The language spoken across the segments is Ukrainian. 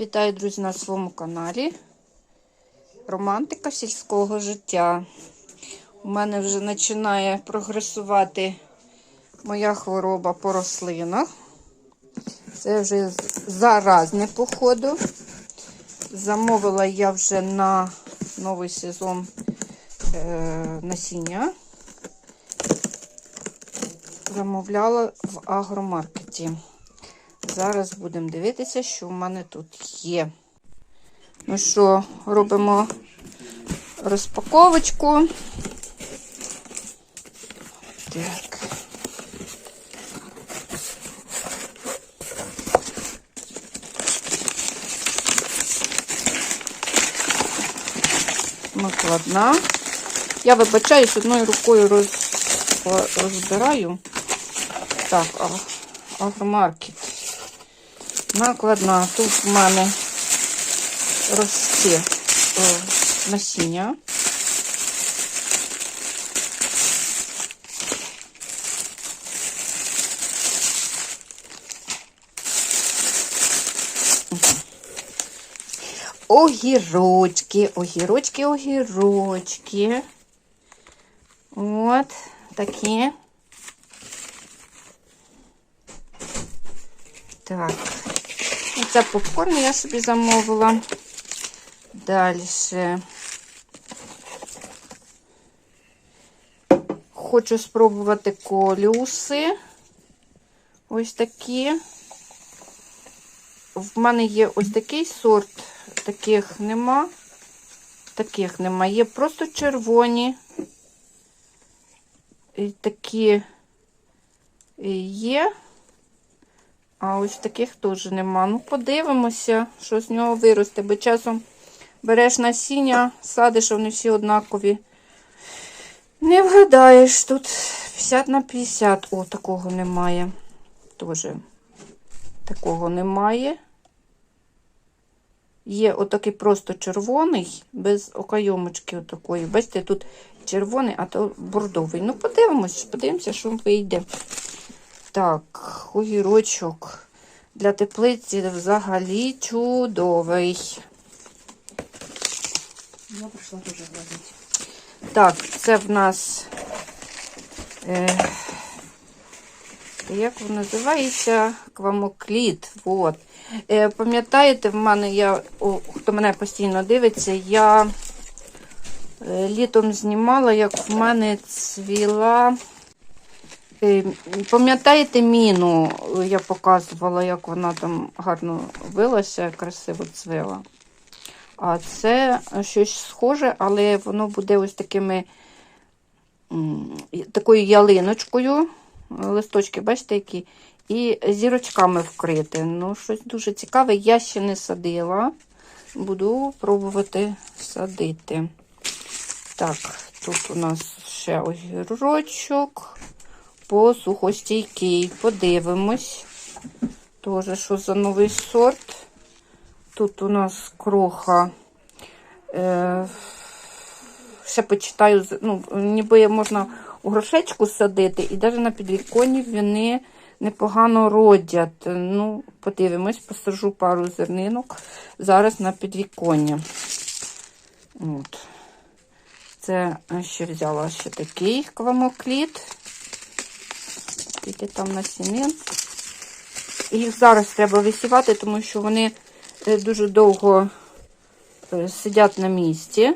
Вітаю, друзі, на своєму каналі. Романтика сільського життя. У мене вже починає прогресувати моя хвороба по рослинах. Це вже заразне, походу. Замовила я вже на новий сезон е, насіння. Замовляла в агромаркеті. Зараз будемо дивитися, що в мене тут є. Ну що, робимо розпаковочку. Так. Накладна. Я вибачаюсь, одною рукою роз... розбираю. Так, а- агромаркет. Накладна. Тут в мене росте о, насіння. Огірочки, огірочки, огірочки. От такі. Так. Це попкорн я собі замовила. Далі. Хочу спробувати колюси. Ось такі. В мене є ось такий сорт, таких нема. Таких нема. Є просто червоні. І такі є. А ось таких теж нема. Ну, подивимося, що з нього виросте, бо часом береш насіння, садиш, вони всі однакові. Не вгадаєш, тут 50 на 50. О, такого немає. Теж такого немає. Є отакий просто червоний, без окайомочки отакої. Бачите, тут червоний, а то бордовий. Ну, подивимось, подивимося, що вийде. Так, огірочок для теплиці взагалі чудовий. Я прийшла дуже гладити. Так, це в нас. Е, як він називається? Квамокліт. От. Е, пам'ятаєте, в мене я, о, хто мене постійно дивиться, я е, літом знімала, як в мене цвіла. Е, Пам'ятаєте міну? Я показувала, як вона там гарно вилася, красиво цвіла. А це щось схоже, але воно буде ось такими такою ялиночкою. Листочки, бачите, які? І зірочками вкрите. Ну, щось дуже цікаве. Я ще не садила. Буду пробувати садити. Так, тут у нас ще огірочок посухостійкий. Подивимось. Тоже, що за новий сорт. Тут у нас кроха. Е, ще почитаю, ну, ніби можна у грошечку садити, і навіть на підвіконні вони непогано родять. Ну, подивимось, посажу пару зернинок зараз на підвіконня. От. Це ще взяла ще такий квамокліт. Скільки там насінин. Їх зараз треба висівати, тому що вони е, дуже довго е, сидять на місці.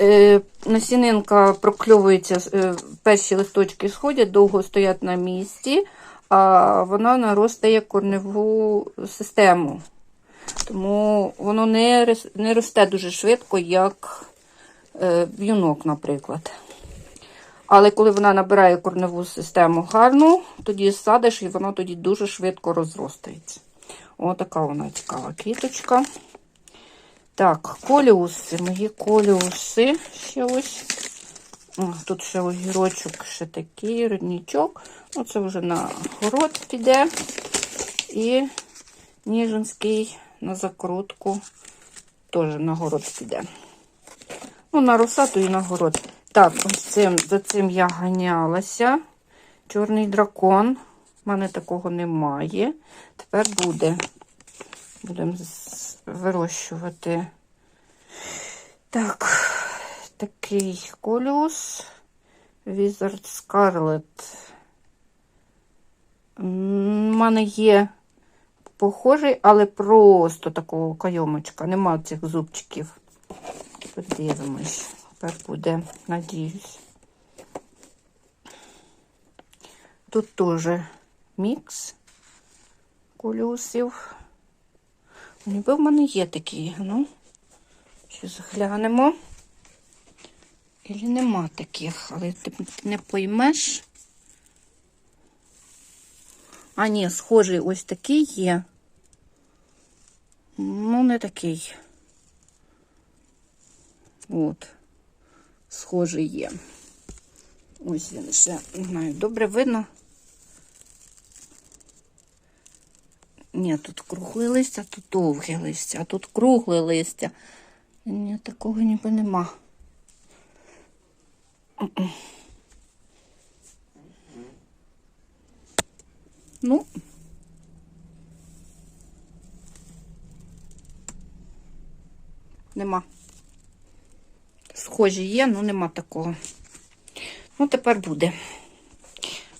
Е, Насінинка прокльовується, перші листочки сходять, довго стоять на місці, а вона наростає корневу систему. Тому воно не, росте дуже швидко, як в'юнок, наприклад. Але коли вона набирає корневу систему гарну, тоді садиш і воно тоді дуже швидко розростається. Отака вона цікава квіточка. Так, коліуси, мої коліуси. Ще ось. Тут ще огірочок, ще такий роднічок. Ну, це вже на город піде. І ніжинський на закрутку теж на город піде. Ну, на росату і на город. Так, ось цим, за цим я ганялася. Чорний дракон. У мене такого немає. Тепер буде. Будемо вирощувати. Так, такий коліус. Wizard Scarlet. У мене є похожий, але просто такого кайомочка. Нема цих зубчиків. Подивимось. Тепер буде, надіюсь. Тут теж мікс колюсів. Ніби в мене є такі, ну. Щось глянемо. Ілі нема таких, але ти не поймеш. А, ні, схожий ось такий є. Ну, не такий. От. Схожий є. Ось він ще, не знаю, добре видно. Ні, тут кругле листя, тут довге листя, тут кругле листя. Ні, такого ніби нема. Ну. Нема. Схожі є, але нема такого. Ну, тепер буде.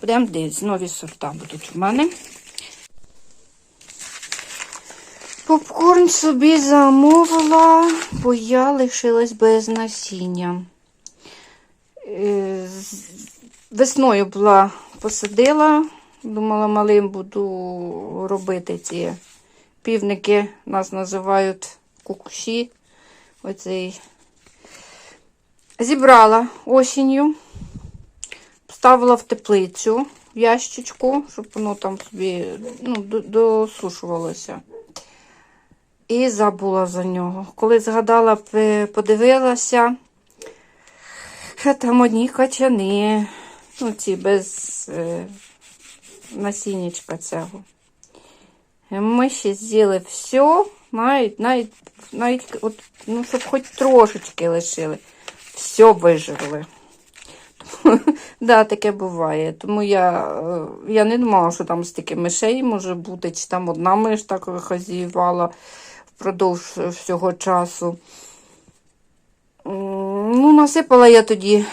Будемо дивитися, нові сорта будуть в мене. Попкорн собі замовила, бо я лишилась без насіння. Е, Весною була посадила, думала, малим буду робити ці півники, нас називають кукуші. Оцей. Зібрала осінню, ставила в теплицю в ящичку, щоб воно там собі ну, досушувалося. І забула за нього. Коли згадала, подивилася, там одні качани, ну ці без е, насіннячка цього. Ми ще з'їли все, навіть, навіть, навіть от, ну, щоб хоч трошечки лишили. Все. Тому, да, таке буває. Тому я, е, я не думала, що там стільки мишей може бути, чи там одна миш так хазіювала впродовж всього часу. Ну, насипала я тоді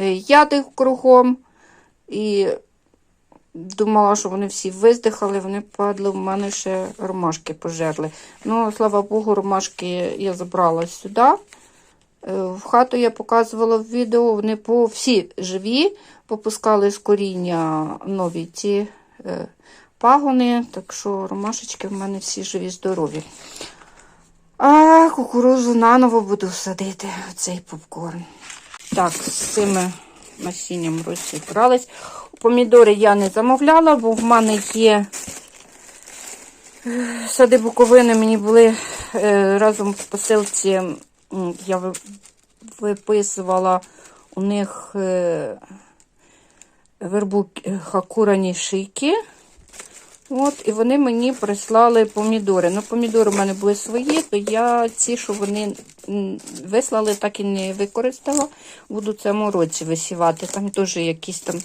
е, ядих кругом і думала, що вони всі виздихали, вони падли, в мене ще ромашки пожерли. Ну, слава Богу, ромашки я забрала сюди. Е, В хату я показувала в відео, вони по всі живі, попускали з коріння нові ці е, пагони, так що ромашечки в мене всі живі, здорові. А кукурузу наново буду садити цей попкорн. Так, з цими насінням розібрались. Помідори я не замовляла, бо в мене є е, сади буковини, мені були разом в посилці, я виписувала у них е, вербу е, хакурані шийки. От, і вони мені прислали помідори. Ну, помідори в мене були свої, то я ці, що вони вислали, так і не використала. Буду в цьому році висівати. Там теж якісь там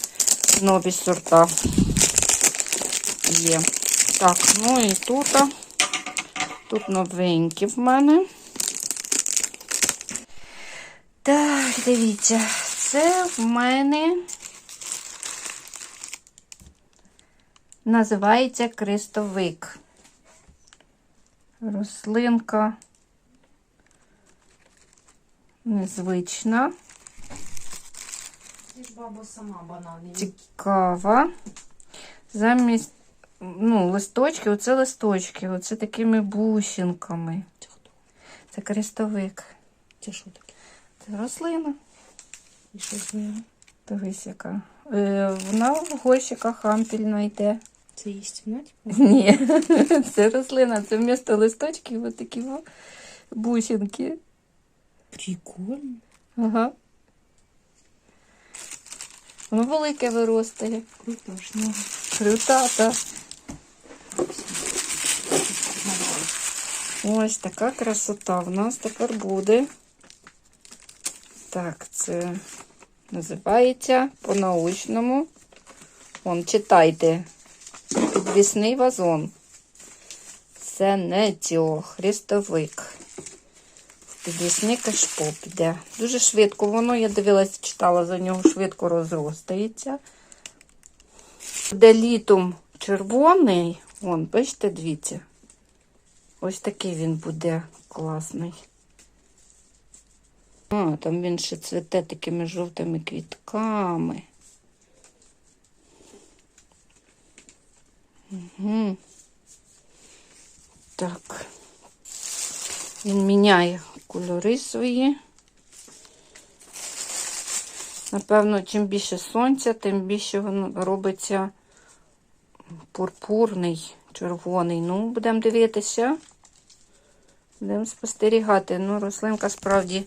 нові сорта є. Так, ну і тут. Тут новенькі в мене. Так, дивіться, це в мене. Називається крестовик. Рослинка незвична, цікава. Замість ну, листочки, оце листочки, оце такими бусинками. Це хто? Це крестовик. Це що таке? Це рослина. І що з нею? Дивись, яка. Е, вона в горщиках ампільна йде. Це їстівна, типу? Ні, це рослина, це вмісто листочків ось такі во бусинки. Прикольно. Ага. Воно велике виростає. Круто ж, ну. Крута, та. Ось така красота в нас тепер буде. Так, це називається по-научному. Вон, читайте. Підвісний вазон. Сенетіо, хрестовик. Підвісний кашпо піде. Дуже швидко воно, я дивилась, читала за нього, швидко розростається. Де літом червоний, вон, бачите, дивіться. Ось такий він буде класний. А, там він ще цвете такими жовтими квітками. Угу. Так. Він міняє кольори свої. Напевно, чим більше сонця, тим більше воно робиться пурпурний, червоний. Ну, будемо дивитися. Будемо спостерігати. Ну, рослинка справді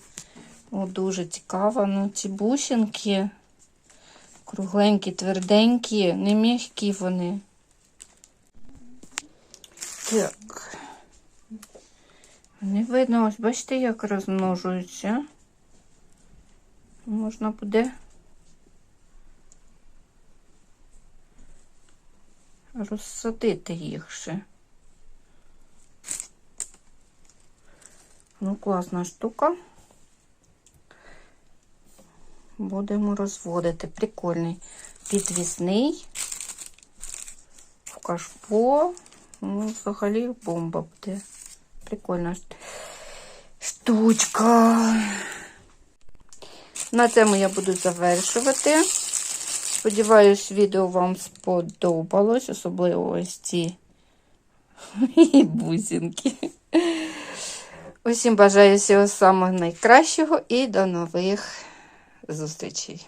о, дуже цікава. Ну, ці бусинки кругленькі, тверденькі, не м'які вони. Так. Не видно, ось бачите, як розмножуються. Можна буде розсадити їх ще. Ну, класна штука. Будемо розводити. Прикольний. Підвісний. В кашпо. Ну, взагалі бомба буде. Прикольна штучка. На цьому я буду завершувати. Сподіваюсь, відео вам сподобалось, особливо ось ці бусинки. Усім бажаю всього самого найкращого і до нових зустрічей.